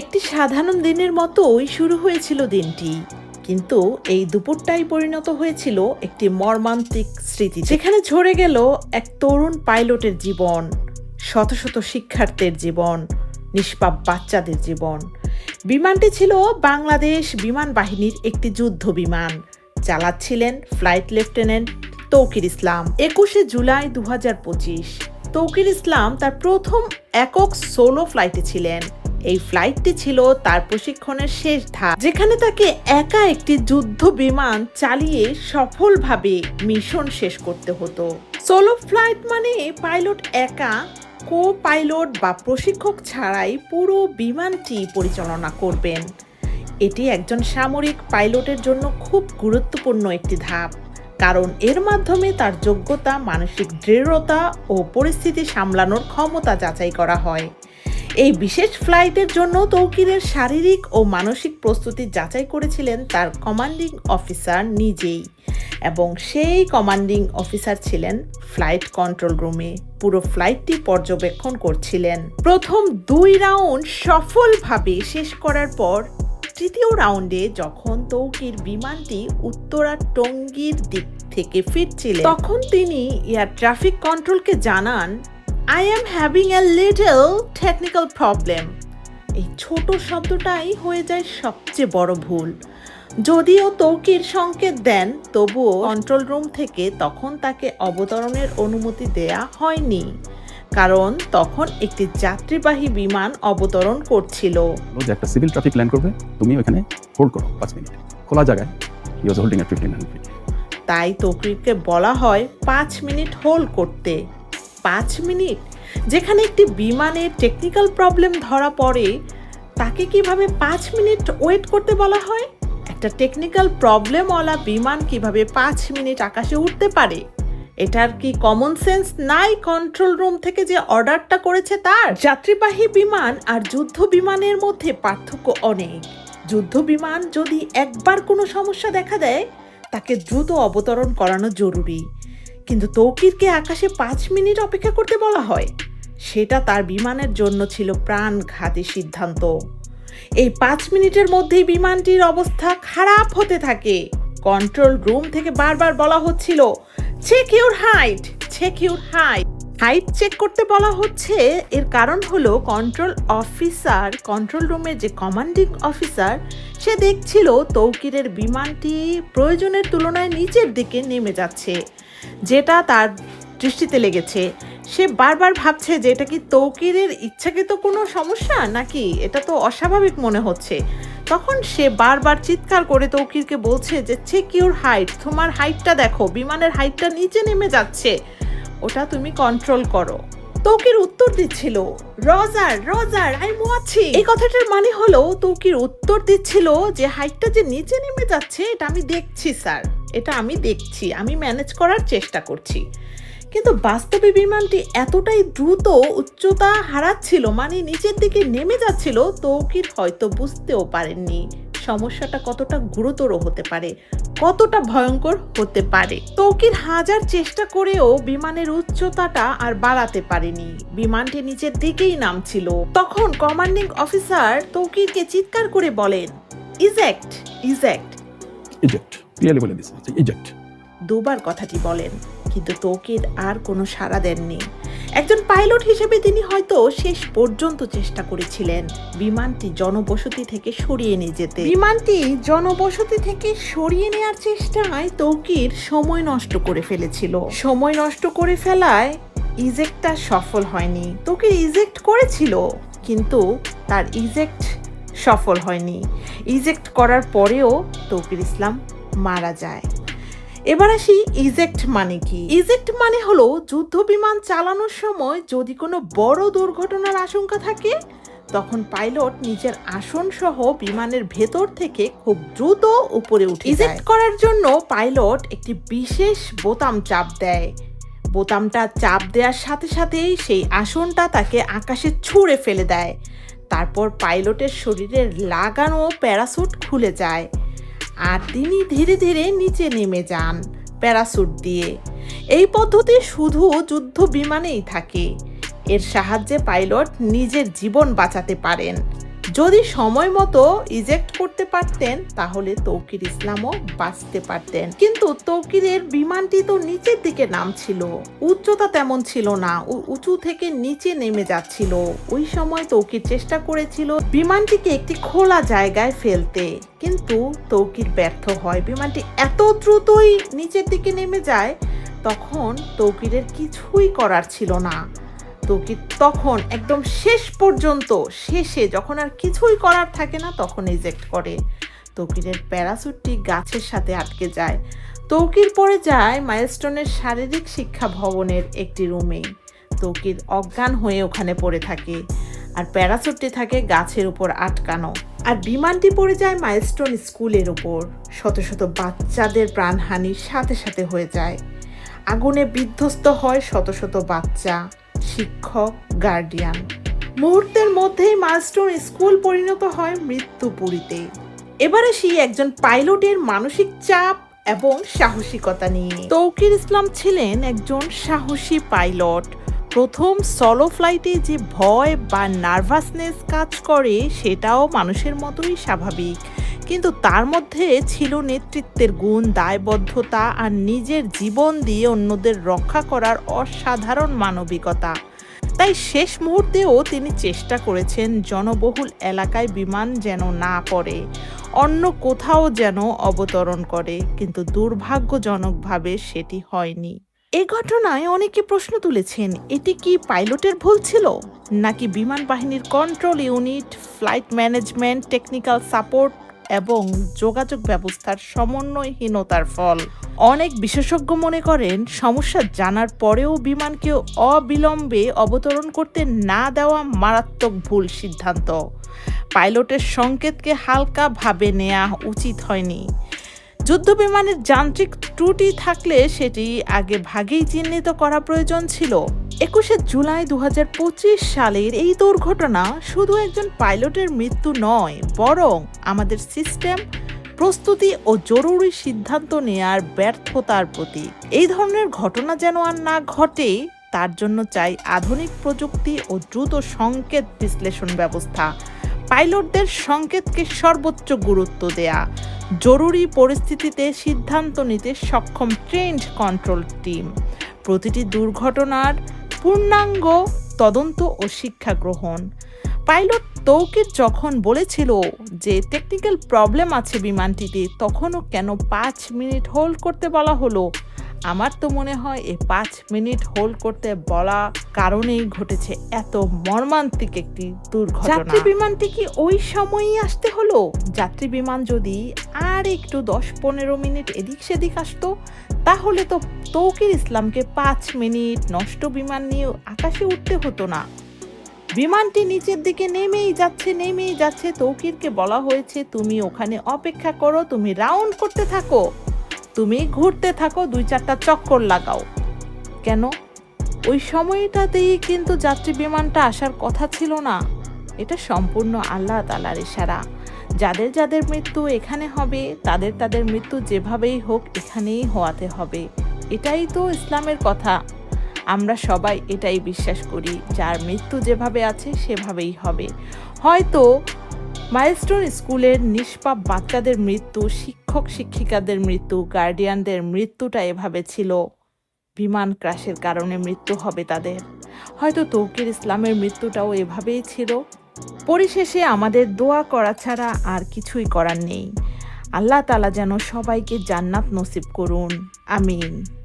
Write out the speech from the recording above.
একটি সাধারণ দিনের মতোই শুরু হয়েছিল দিনটি। কিন্তু এই দুপুরটাই পরিণত হয়েছিল একটি মর্মান্তিক স্মৃতি, যেখানে ঝরে গেল এক তরুণ পাইলটের জীবন, শত শত শিক্ষার্থীর জীবন, নিষ্পাপ বাচ্চাদের জীবন। বিমানটি ছিল বাংলাদেশ বিমান বাহিনীর একটি যুদ্ধ বিমান। চালাচ্ছিলেন ফ্লাইট লেফটেন্যান্ট তৌকির ইসলাম। একুশে জুলাই দু তৌকির ইসলাম তার প্রথম একক সোলো ফ্লাইটে ছিলেন। এই ফ্লাইটটি ছিল তার প্রশিক্ষণের শেষ ধাপ, যেখানে তাকে একা একটি যুদ্ধ বিমান চালিয়ে সফলভাবে মিশন শেষ করতে হতো। সোলো ফ্লাইট মানে পাইলট একা কো পাইলট বা প্রশিক্ষক ছাড়াই পুরো বিমানটি পরিচালনা করবেন। এটি একজন সামরিক পাইলটের জন্য খুব গুরুত্বপূর্ণ একটি ধাপ, কারণ এর মাধ্যমে তার যোগ্যতা, মানসিক দৃঢ়তা ও পরিস্থিতি সামলানোর ক্ষমতা যাচাই করা হয়। এই বিশেষ ফ্লাইটের জন্য তৌকিরের শারীরিক ও মানসিক প্রস্তুতি যাচাই করেছিলেন তার কমান্ডিং অফিসার নিজেই এবং সেই কমান্ডিং অফিসার ছিলেন ফ্লাইট কন্ট্রোল রুমে পুরো ফ্লাইটটি পর্যবেক্ষণ করছিলেন। প্রথম দুই রাউন্ড সফলভাবে শেষ করার পর তৃতীয় রাউন্ডে যখন তৌকির বিমানটি উত্তরা টঙ্গীর দিক থেকে ফিরছিলেন, তখন তিনি এয়ার ট্রাফিক কন্ট্রোলকে জানান I am having a little technical problem এই ছোট শব্দটাই হয়ে যায় সবচেয়ে বড় ভুল। যদিও তৌকির সংকেত দেন তবুও কন্ট্রোল রুম থেকে তখন তাকে অবতরণের অনুমতি দেয়া হয়নি। কারণ তখন একটি যাত্রীবাহী বিমান অবতরণ করছিল। যে একটা সিভিল ট্রাফিক ল্যান্ড করবে তুমি ওখানে হোল্ড করো পাঁচ মিনিট। খোলা জায়গায়। হি হোল্ডিং এট ফিফটিন তাই তৌকিরকে বলা হয় পাঁচ মিনিট হোল্ড করতে। পাঁচ মিনিট, যেখানে একটি বিমানের টেকনিক্যাল প্রবলেম ধরা পড়ে, তাকে কীভাবে পাঁচ মিনিট ওয়েট করতে বলা হয়? একটা টেকনিক্যাল প্রবলেমওয়ালা বিমান কীভাবে পাঁচ মিনিট আকাশে উঠতে পারে? এটার কি কমন সেন্স নাই কন্ট্রোল রুম থেকে যে অর্ডারটা করেছে তার? যাত্রীবাহী বিমান আর যুদ্ধ বিমানের মধ্যে পার্থক্য অনেক। যুদ্ধ বিমান যদি একবার কোনো সমস্যা দেখা দেয়, তাকে দ্রুত অবতরণ করানো জরুরি। কিন্তু তৌকিরকে আকাশে পাঁচ মিনিট অপেক্ষা করতে বলা হয়। সেটা তার বিমানের জন্য ছিল প্রাণঘাতী সিদ্ধান্ত। এই পাঁচ মিনিটের মধ্যেই বিমানটির অবস্থা খারাপ হতে থাকে। কন্ট্রোল রুম থেকে বারবার বলা হচ্ছিল check your height check your height height check করতে বলা হচ্ছে, এর কারণ হলো কন্ট্রোল অফিসার কন্ট্রোল রুমের যে কমান্ডিং অফিসার সে দেখছিল তৌকিরের বিমানটি প্রয়োজনের তুলনায় নিচের দিকে নেমে যাচ্ছে। যেটা তার দৃষ্টিতে লেগেছে। সে বারবার ভাবছে যে এটা কি তৌকিরের ইচ্ছাকৃত কোনো সমস্যা? নাকি এটা তো অস্বাভাবিক মনে হচ্ছে। তখন সে বারবার চিৎকার করে তৌকিরকে বলছে যে চেক ইউর হাইট তোমার হাইটটা দেখো, বিমানের হাইটটা নিচে নেমে যাচ্ছে। ওটা তুমি কন্ট্রোল করো। তৌকির উত্তর দিচ্ছিল রজার রজার আই মোয়াচ্ছি এই কথাটার মানে হলো, তৌকির উত্তর দিচ্ছিল যে হাইটটা যে নিচে নেমে যাচ্ছে, এটা আমি দেখছি স্যার এটা আমি দেখছি, আমি ম্যানেজ করার চেষ্টা করছি। কিন্তু বাস্তবে বিমানটি এতটাই দ্রুত উচ্চতা হারাচ্ছিল মানে নিচের দিকে নেমে যাচ্ছিল তৌকির হয়তো বুঝতেও পারেননি সমস্যাটা কতটা গুরুতর হতে পারে, কতটা ভয়ঙ্কর হতে পারে। তৌকির হাজার চেষ্টা করেও বিমানের উচ্চতাটা আর বাড়াতে পারেনি, বিমানটি নিচের দিকেই নামছিল। তখন কমান্ডিং অফিসার তৌকিরকে চিৎকার করে বলেন ইজেক্ট ইজেক্ট ইজেক্ট ক্লিয়ারলি বলে দিচ্ছে ইজেক্ট। দুবার কথাটি বলেন কিন্তু তৌকির আর কোনো সাড়া দেননি। একজন পাইলট হিসেবে তিনি হয়তো শেষ পর্যন্ত চেষ্টা করেছিলেন বিমানটি জনবসতি থেকে সরিয়ে নিয়ে যেতে। বিমানটি জনবসতি থেকে সরিয়ে নেওয়ার চেষ্টায় তৌকির সময় নষ্ট করে ফেলেছিল। সময় নষ্ট করে ফেলায় ইজেক্টটা সফল হয়নি। তৌকির ইজেক্ট করেছিল কিন্তু তার ইজেক্ট সফল হয়নি। ইজেক্ট করার পরেও তৌকির ইসলাম মারা যায়। এবার আসি ইজেক্ট মানে কি? ইজেক্ট মানে হলো যুদ্ধ বিমান চালানোর সময় যদি কোনো বড় দুর্ঘটনার আশঙ্কা থাকে তখন পাইলট নিজের আসন সহ বিমানের ভেতর থেকে খুব দ্রুত উপরে উঠে ইজেক্ট করার জন্য পাইলট একটি বিশেষ বোতাম চাপ দেয়। বোতামটা চাপ দেওয়ার সাথে সাথেই সেই আসনটা তাকে আকাশে ছুঁড়ে ফেলে দেয়। তারপর পাইলটের শরীরের লাগানো প্যারাসুট খুলে যায় আর তিনি ধীরে ধীরে নিচে নেমে যান প্যারাসুট দিয়ে। এই পদ্ধতি শুধু যুদ্ধ বিমানেই থাকে। এর সাহায্যে পাইলট নিজের জীবন বাঁচাতে পারেন। যদি সময় মতো ইজেক্ট করতে পারতেন, তাহলে তৌকির ইসলামও বাঁচতে পারতেন। কিন্তু তৌকিরের বিমানটি তো নিচের দিকে নামছিল। উচ্চতা তেমন ছিল না উঁচু থেকে নিচে নেমে যাচ্ছিল। ওই সময় তৌকির চেষ্টা করেছিল বিমানটিকে একটি খোলা জায়গায় ফেলতে। কিন্তু তৌকির ব্যর্থ হয়। বিমানটি এত দ্রুতই নিচের দিকে নেমে যায়, তখন তৌকিরের কিছুই করার ছিল না। তৌকির তখন একদম শেষ পর্যন্ত, শেষে যখন আর কিছুই করার থাকে না, তখন এজেক্ট করে। তৌকিরের প্যারাসুটটি গাছের সাথে আটকে যায়। তৌকির পড়ে যায় মাইলস্টোনের শারীরিক শিক্ষা ভবনের একটি রুমে। তৌকির অজ্ঞান হয়ে ওখানে পড়ে থাকে আর প্যারাসুটটি থাকে গাছের উপর আটকানো। আর বিমানটি পড়ে যায় মাইলস্টোন স্কুলের উপর। শত শত বাচ্চাদের প্রাণহানির সাথে সাথে হয়ে যায়। আগুনে বিধ্বস্ত হয় শত শত বাচ্চা। শিক্ষক গার্ডিয়ান মুহূর্তের মধ্যেই মাইলস্টোন স্কুল পরিণত হয় মৃত্যুপুরীতে এবারে সেই একজন পাইলটের মানসিক চাপ এবং সাহসিকতা নিয়ে। তৌকির ইসলাম ছিলেন একজন সাহসী পাইলট প্রথম সলো ফ্লাইটে যে ভয় বা নার্ভাসনেস কাজ করে, সেটাও মানুষের মতোই স্বাভাবিক। কিন্তু তার মধ্যে ছিল নেতৃত্বের গুণ, দায়বদ্ধতা আর নিজের জীবন দিয়ে অন্যদের রক্ষা করার অসাধারণ মানবিকতা। তাই শেষ মুহূর্তেও তিনি চেষ্টা করেছেন জনবহুল এলাকায় বিমান যেন না পড়ে, অন্য কোথাও যেন অবতরণ করে, কিন্তু দুর্ভাগ্যজনকভাবে সেটি হয়নি। এ ঘটনায় অনেকে প্রশ্ন তুলেছেন, এটি কি পাইলটের ভুল ছিল? নাকি বিমান বাহিনীর control unit flight management technical support এবং যোগাযোগ ব্যবস্থার সমন্বয়হীনতার ফল। অনেক বিশেষজ্ঞ মনে করেন, সমস্যা জানার পরেও বিমানকে অবিলম্বে অবতরণ করতে না দেওয়া মারাত্মক ভুল সিদ্ধান্ত। পাইলটের সংকেতকে হালকাভাবে নেওয়া উচিত হয়নি। যুদ্ধ বিমানের যান্ত্রিক ত্রুটি থাকলে সেটি আগে ভাগেই চিহ্নিত করা প্রয়োজন ছিল। একুশে জুলাই দু হাজার পঁচিশ সালের এই দুর্ঘটনা শুধু একজন পাইলটের মৃত্যু নয়, বরং আমাদের সিস্টেম, প্রস্তুতি ও জরুরি সিদ্ধান্ত নেয়ার ব্যর্থতার প্রতি এই ধরনের ঘটনা যেন আর না ঘটে, তার জন্য চাই আধুনিক প্রযুক্তি ও দ্রুত সংকেত বিশ্লেষণ ব্যবস্থা। পাইলটদের সংকেতকে সর্বোচ্চ গুরুত্ব দেয়া। জরুরি পরিস্থিতিতে সিদ্ধান্ত নিতে সক্ষম ট্রেন্ড কন্ট্রোল টিম। প্রতিটি দুর্ঘটনার পূর্ণাঙ্গ তদন্ত ও শিক্ষা গ্রহণ। পাইলট তৌকির যখন বলেছিল যে টেকনিক্যাল প্রবলেম আছে বিমানটিতে, তখনও কেন পাঁচ মিনিট হোল্ড করতে বলা হলো? আমার তো মনে হয় এই পাঁচ মিনিট হোল্ড করতে বলা কারণেই ঘটেছে এত মর্মান্তিক একটি দুর্ঘটনা। যাত্রী বিমানটি কি ওই সময়ই আসতে হলো? যাত্রী বিমান যদি আর একটু দশ পনেরো মিনিট এদিক সেদিক আসতো, তাহলে তো তৌকির ইসলামকে পাঁচ মিনিট নষ্ট বিমান নিয়ে আকাশে উঠতে হতো না। বিমানটি নিচের দিকে নেমেই যাচ্ছে নেমেই যাচ্ছে, তৌকিরকে বলা হয়েছে, তুমি ওখানে অপেক্ষা করো, তুমি রাউন্ড করতে থাকো। তুমি ঘুরতে থাকো, দুই চারটা চক্কর লাগাও। কেন? ওই সময়টাতেই কিন্তু যাত্রী বিমানটা আসার কথা ছিল না। এটা সম্পূর্ণ আল্লাহ তালার ইশারা। যাদের যাদের মৃত্যু এখানে হবে, তাদের তাদের মৃত্যু যেভাবেই হোক এখানেই হওয়াতে হবে। এটাই তো ইসলামের কথা। আমরা সবাই এটাই বিশ্বাস করি, যার মৃত্যু যেভাবে আছে, সেভাবেই হবে। হয়তো মাইলস্টোন স্কুলের নিষ্পাপ বাচ্চাদের মৃত্যু শিক্ষক শিক্ষিকাদের মৃত্যু গার্ডিয়ানদের মৃত্যুটা এভাবে ছিল। বিমান ক্রাশের কারণে মৃত্যু হবে তাদের। হয়তো তৌকির ইসলামের মৃত্যুটাও এভাবেই ছিল। পরিশেষে আমাদের দোয়া করা ছাড়া আর কিছুই করার নেই। আল্লাহ তালা যেন সবাইকে জান্নাত নসিব করুন। আমিন।